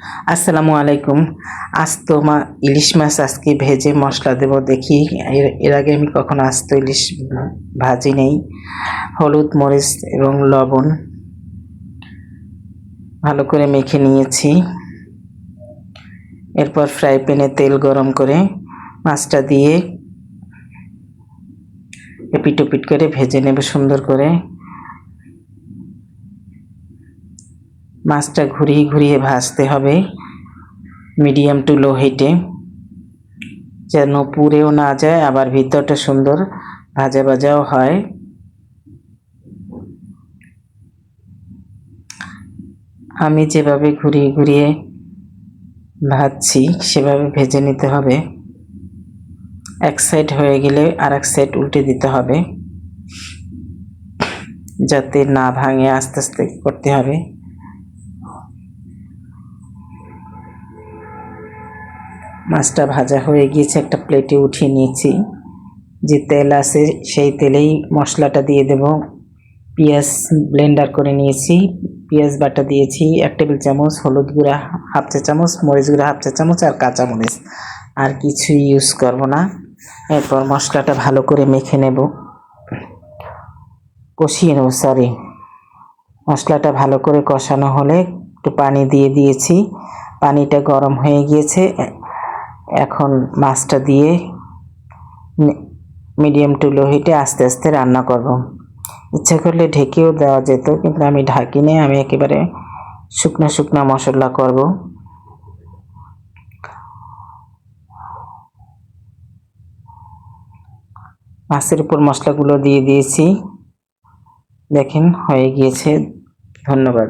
আসসালামু আলাইকুম। আস্ত মা ইলিশ মাছ আজকে ভেজে মশলা দেব দেখি। এর এর আগে আমি কখনো আস্ত ইলিশ ভাজি নেই। হলুদ, মরিচ এবং লবণ ভালো করে মেখে নিয়েছি। এরপর ফ্রাই প্যানে তেল গরম করে মাছটা দিয়ে এপিট করে ভেজে নেব সুন্দর করে। মাছটা ঘুরিয়ে ঘুরিয়ে ভাজতে হবে, মিডিয়াম টু লো হিটে যেন পুড়েও না যায়, আবার ভিতরটা সুন্দর ভাজা ভাজাও হয়। আমি যেভাবে ঘুরিয়ে ঘুরিয়ে ভাজছি, সেভাবে ভেজে নিতে হবে। এক সাইড হয়ে গেলে আর এক সাইড উল্টে দিতে হবে। যাতে না ভাঙে, আস্তে আস্তে করতে হবে। মাছটা ভাজা হয়ে গিয়েছে, একটা প্লেটে উঠিয়ে নিয়েছি। যে তেল আছে সেই তেলেই মশলাটা দিয়ে দেব। পেঁয়াজ ব্লেন্ডার করে নিয়েছি, পেঁয়াজ বাটা দিয়েছি, এক টেবিল চামচ, হলুদ গুঁড়া, হাফ চা চামচ, মরিচ গুঁড়া, হাফ চা চামচ আর কাঁচা মরিচ। আর কিছু ইউজ করব না। এরপর মশলাটা ভালো করে মেখে নেব। কষিয়ে নেব সরি মশলাটা ভালো করে কষানো হলে একটু পানি দিয়ে দিয়েছি। পানিটা গরম হয়ে গিয়েছে। এখন মাছটা দিয়ে মিডিয়াম টু লো হিটে আস্তে আস্তে রান্না করব। ইচ্ছা করলে ঢেকেও দেওয়া যেত, কিন্তু আমি ঢাকি নিয়ে আমি একেবারে শুকনা শুকনা মশলা করব। মাছের উপর মশলাগুলো দিয়ে দিয়েছি। দেখেন হয়ে গিয়েছে। ধন্যবাদ।